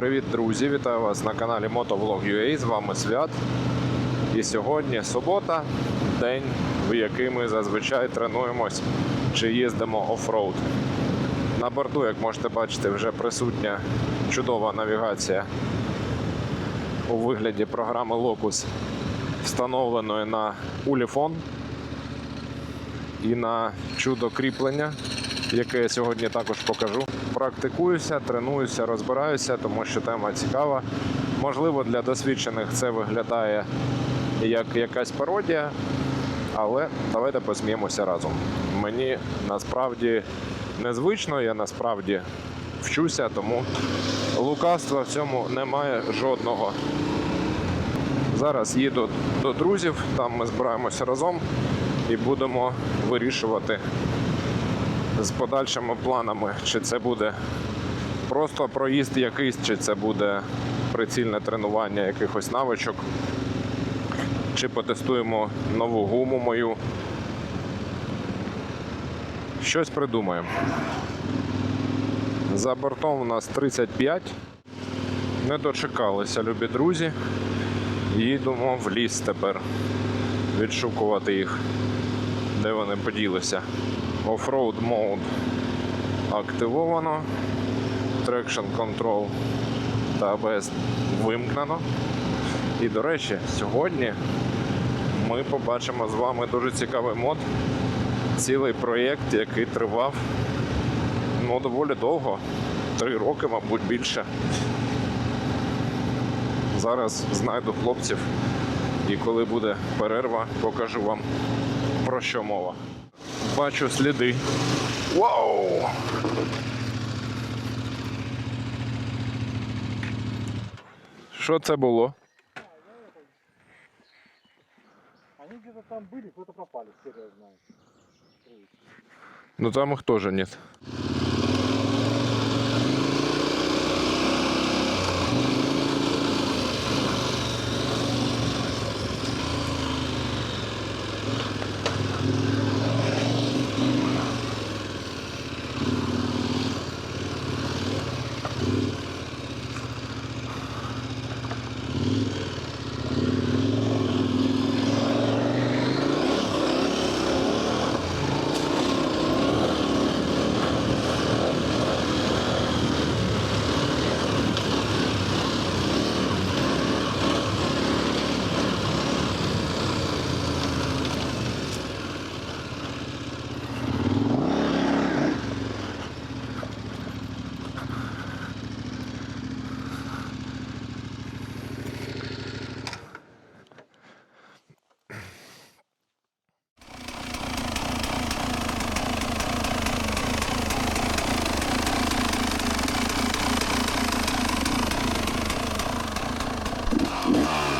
Привіт, друзі! Вітаю вас на каналі Motovlog.ua. З вами Свят. І сьогодні субота, день, в який ми зазвичай тренуємось чи їздимо оффроуд. На борту, як можете бачити, вже присутня чудова навігація у вигляді програми Locus, встановленої на Уліфон і на чудо кріплення, яке я сьогодні також покажу. Практикуюся, тренуюся, розбираюся, тому що тема цікава. Можливо, для досвідчених це виглядає як якась пародія, але давайте посміємося разом. Мені насправді незвично, я насправді вчуся, тому лукавства в цьому немає жодного. Зараз їду до друзів, там ми збираємося разом і будемо вирішувати з подальшими планами, чи це буде просто проїзд якийсь, чи це буде прицільне тренування якихось навичок, чи потестуємо нову гуму мою. Щось придумаємо. За бортом у нас 35. Не дочекалися, любі друзі. Їдемо в ліс тепер. Відшукувати їх, де вони поділися. Offroad Mode активовано. Traction Control та ABS вимкнено. І, до речі, сьогодні ми побачимо з вами дуже цікавий мод. Цілий проєкт, який тривав ну, доволі довго. Три роки, мабуть, більше. Зараз знайду хлопців, і коли буде перерва, покажу вам про що мова. Бачу сліди. Вау! Що це було? Они где-то там были, куда-то пропали, хер я знаю. Ну там их тоже нет. Come on.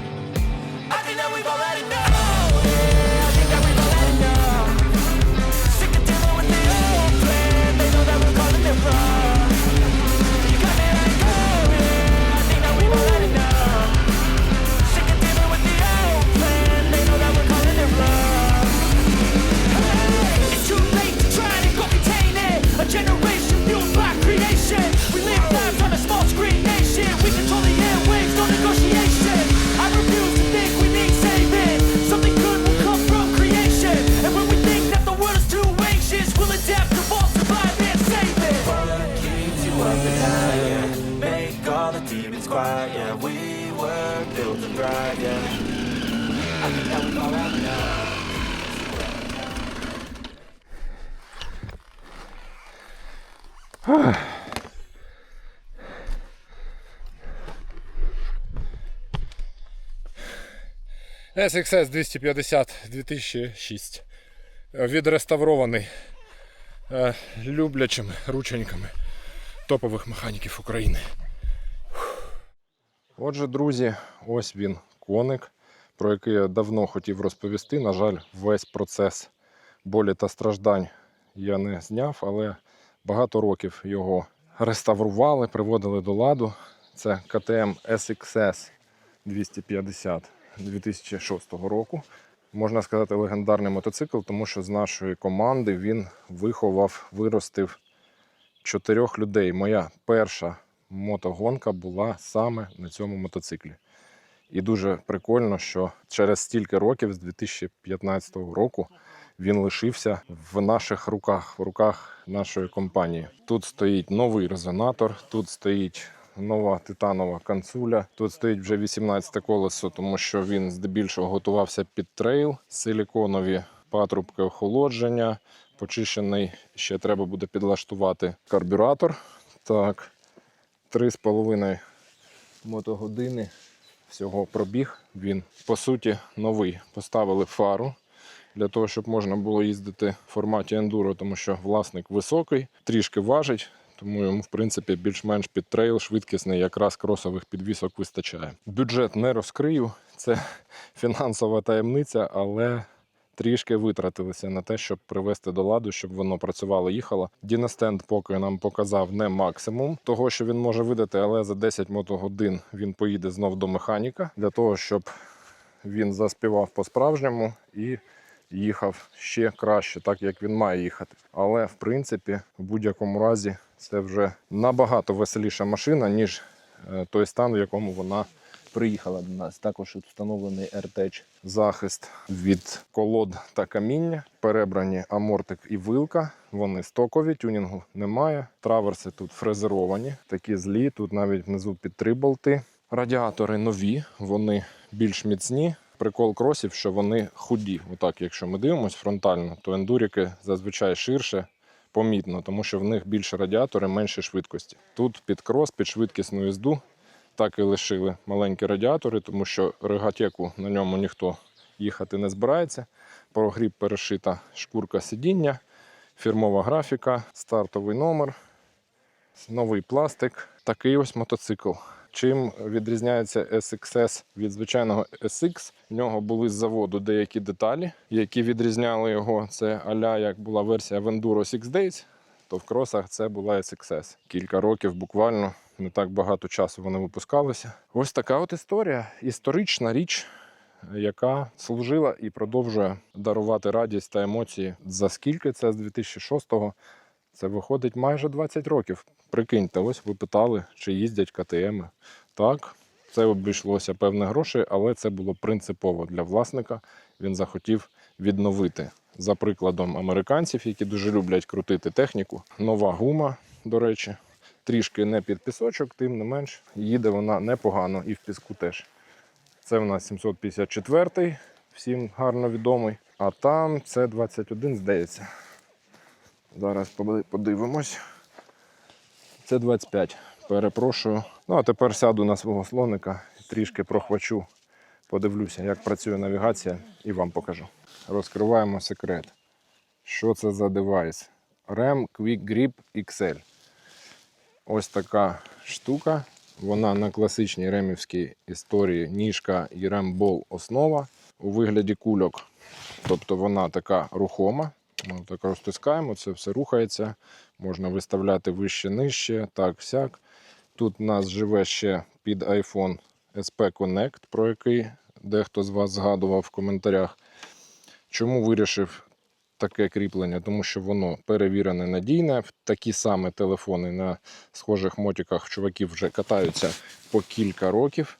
everything's quiet, yeah. We were built to thrive, yeah. I think that was alright now. SXS 250 2006. Відреставрований люблячими рученьками топових механіків України. Отже, друзі, ось він коник, про який я давно хотів розповісти. На жаль, весь процес болі та страждань я не зняв, але багато років його реставрували, приводили до ладу. Це КТМ SXS 250 2006 року. Можна сказати, легендарний мотоцикл, тому що з нашої команди він виховав, виростив чотирьох людей. Моя перша мотогонка була саме на цьому мотоциклі. І дуже прикольно, що через стільки років, з 2015 року, він лишився в наших руках, в руках нашої компанії. Тут стоїть новий резонатор, тут стоїть нова титанова канцуля. Тут стоїть вже 18 колесо, тому що він здебільшого готувався під трейл, силіконові патрубки охолодження. Почищений ще треба буде підлаштувати карбюратор. Так, 3,5 мотогодини всього пробіг. Він по суті новий. Поставили фару для того, щоб можна було їздити в форматі ендуро, тому що власник високий, трішки важить. Тому йому, в принципі, більш-менш під трейл швидкісний, якраз кросових підвісок вистачає. Бюджет не розкрию, це фінансова таємниця, але трішки витратилися на те, щоб привести до ладу, щоб воно працювало, їхало. Дінестенд поки нам показав не максимум того, що він може видати, але за 10 мотогодин він поїде знов до механіка для того, щоб він заспівав по-справжньому і їхав ще краще, так як він має їхати. Але в принципі, в будь-якому разі, це вже набагато веселіша машина, ніж е, той стан, в якому вона приїхала до нас. Також встановлений AirTech захист від колод та каміння. Перебрані амортик і вилка. Вони стокові, тюнінгу немає. Траверси тут фрезеровані, такі злі. Тут навіть внизу під три болти. Радіатори нові, вони більш міцні. Прикол кросів, що вони худі. Отак, якщо ми дивимося фронтально, то ендуріки зазвичай ширше, помітно, тому що в них більше радіатори, менше швидкості. Тут під крос, під швидкісну їзду так і лишили маленькі радіатори, тому що регатеку на ньому ніхто їхати не збирається. Прогріб перешита шкурка сидіння, фірмова графіка, стартовий номер, новий пластик. Такий ось мотоцикл. Чим відрізняється SXS від звичайного SX? В нього були з заводу деякі деталі, які відрізняли його. Це аля як була версія в Enduro Six Days, то в кросах це була SXS. Кілька років буквально не так багато часу вони випускалися. Ось така от історія. Історична річ, яка служила і продовжує дарувати радість та емоції. За скільки це з 2006-го? Це виходить майже 20 років. Прикиньте, ось ви питали, чи їздять КТМи. Так, це обійшлося певне грошей, але це було принципово для власника. Він захотів відновити. За прикладом американців, які дуже люблять крутити техніку. Нова гума, до речі, трішки не під пісочок, тим не менш, їде вона непогано і в піску теж. Це в нас 754-й, всім гарно відомий. А там це 21, здається. Зараз подивимось. Це 25. Перепрошую. Ну, а тепер сяду на свого слоника, трішки прохвачу, подивлюся, як працює навігація, і вам покажу. Розкриваємо секрет. Що це за девайс? REM Quick Grip XL. Ось така штука. Вона на класичній ремівській історії ніжка і рембол основа у вигляді кульок. Тобто вона така рухома. Ми так розтискаємо, це все рухається. Можна виставляти вище, нижче, так, сяк. Тут у нас живе ще під iPhone SP Connect, про який дехто з вас згадував в коментарях. Чому вирішив таке кріплення? Тому що воно перевірене надійне. Такі саме телефони на схожих мотиках чуваків вже катаються по кілька років,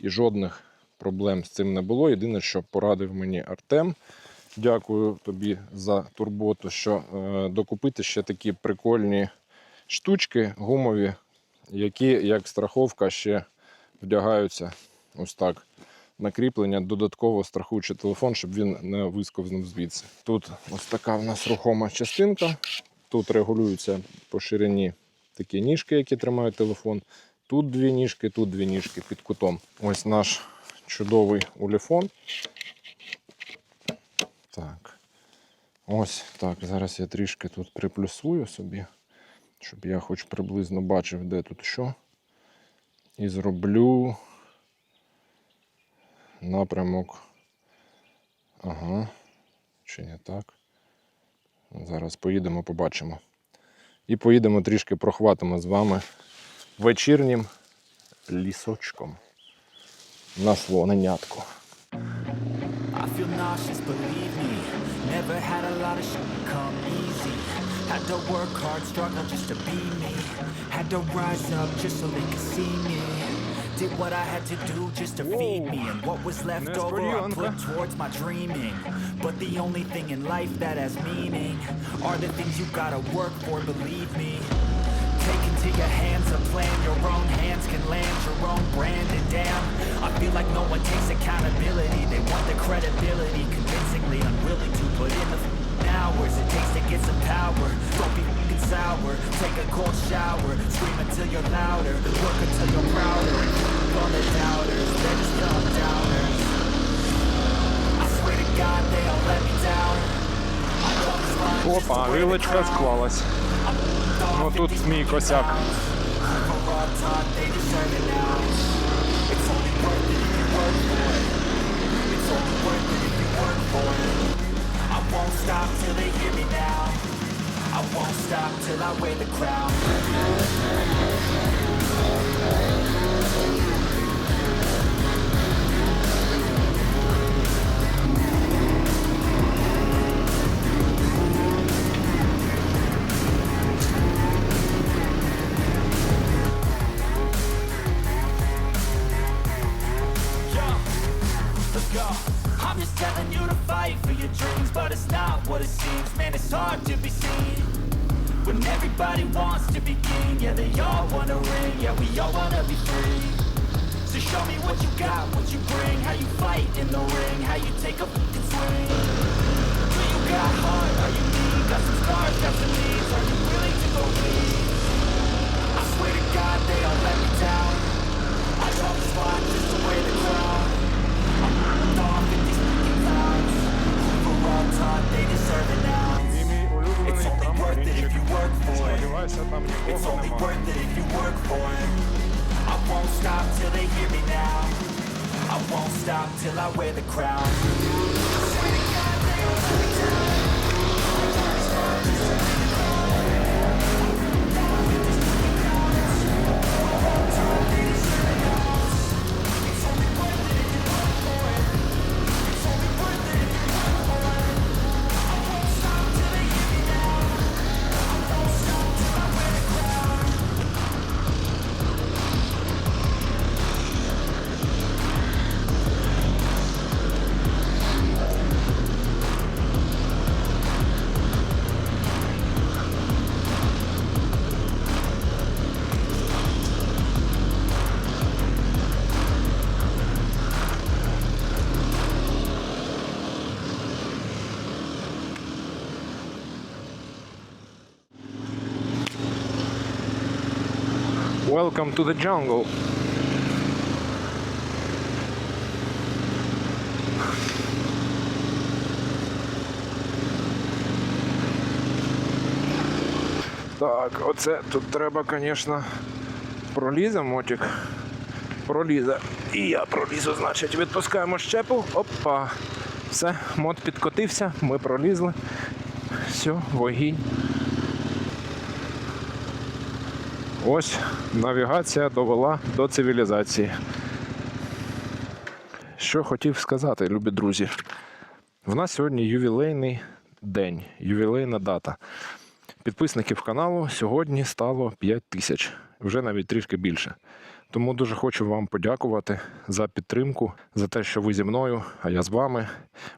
і жодних проблем з цим не було. Єдине, що порадив мені Артем. Дякую тобі за турботу, що е, докупити ще такі прикольні штучки гумові, які як страховка ще вдягаються ось так. На кріплення додатково страхуючи телефон, щоб він не висковзнув звідси. Тут ось така в нас рухома частинка. Тут регулюються по ширині такі ніжки, які тримають телефон. Тут дві ніжки, тут дві ніжки під кутом. Ось наш чудовий уліфон. Так. Ось так. Зараз я трішки тут приплюсую собі, щоб я хоч приблизно бачив, де тут що. І зроблю напрямок. Ага. Чи не так? Зараз поїдемо, побачимо. І поїдемо трішки прохватимо з вами вечірнім лісочком на слоненятку. Had to work hard, struggle just to be me. Had to rise up just so they could see me. Did what I had to do just to feed me. And what was left over, I put towards my dreaming. But the only thing in life that has meaning are the things you gotta work for, believe me. Take into your hands a plan, your own hands can land your own brand and damn I feel like no one takes accountability, they want the credibility Convincingly unwilling to put in the hours it takes to get some power Don't be f***ing sour, take a cold shower Scream until you're louder, work until you're prouder And f*** all the doubters, they're just dumb downers I swear to God they all let me down I know this line just Опа, the way the вилочка crowd- склалась. Ну тут мій косяк. Stop till I wear the crown. I'm just telling you to fight for your dreams, but it's not what it seems. Man, it's hard to be seen. When everybody wants to be king, yeah, they all wanna ring, yeah, we all wanna be free. So show me what you got, what you bring, how you fight in the ring, how you take a fucking swing. Do you got heart? Are you mean? Got some scars, got some needs. Are you willing to go lead? I swear to God, they all let me down. Welcome to the jungle. Так, оце тут треба, звісно, пролізе мотик. Пролізе. І я пролізу, значить, відпускаємо щепу. Опа. Все, мод підкотився, ми пролізли. Все, вогінь. Ось навігація довела до цивілізації. Що хотів сказати, любі друзі. В нас сьогодні ювілейний день, ювілейна дата. Підписників каналу сьогодні стало 5 тисяч, вже навіть трішки більше. Тому дуже хочу вам подякувати за підтримку, за те, що ви зі мною, а я з вами.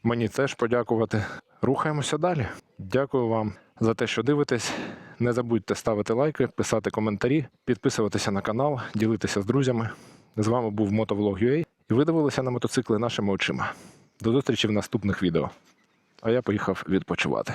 Мені теж подякувати. Рухаємося далі. Дякую вам за те, що дивитесь. Не забудьте ставити лайки, писати коментарі, підписуватися на канал, ділитися з друзями. З вами був Motovlog.ua і ви дивилися на мотоцикли нашими очима. До зустрічі в наступних відео. А я поїхав відпочивати.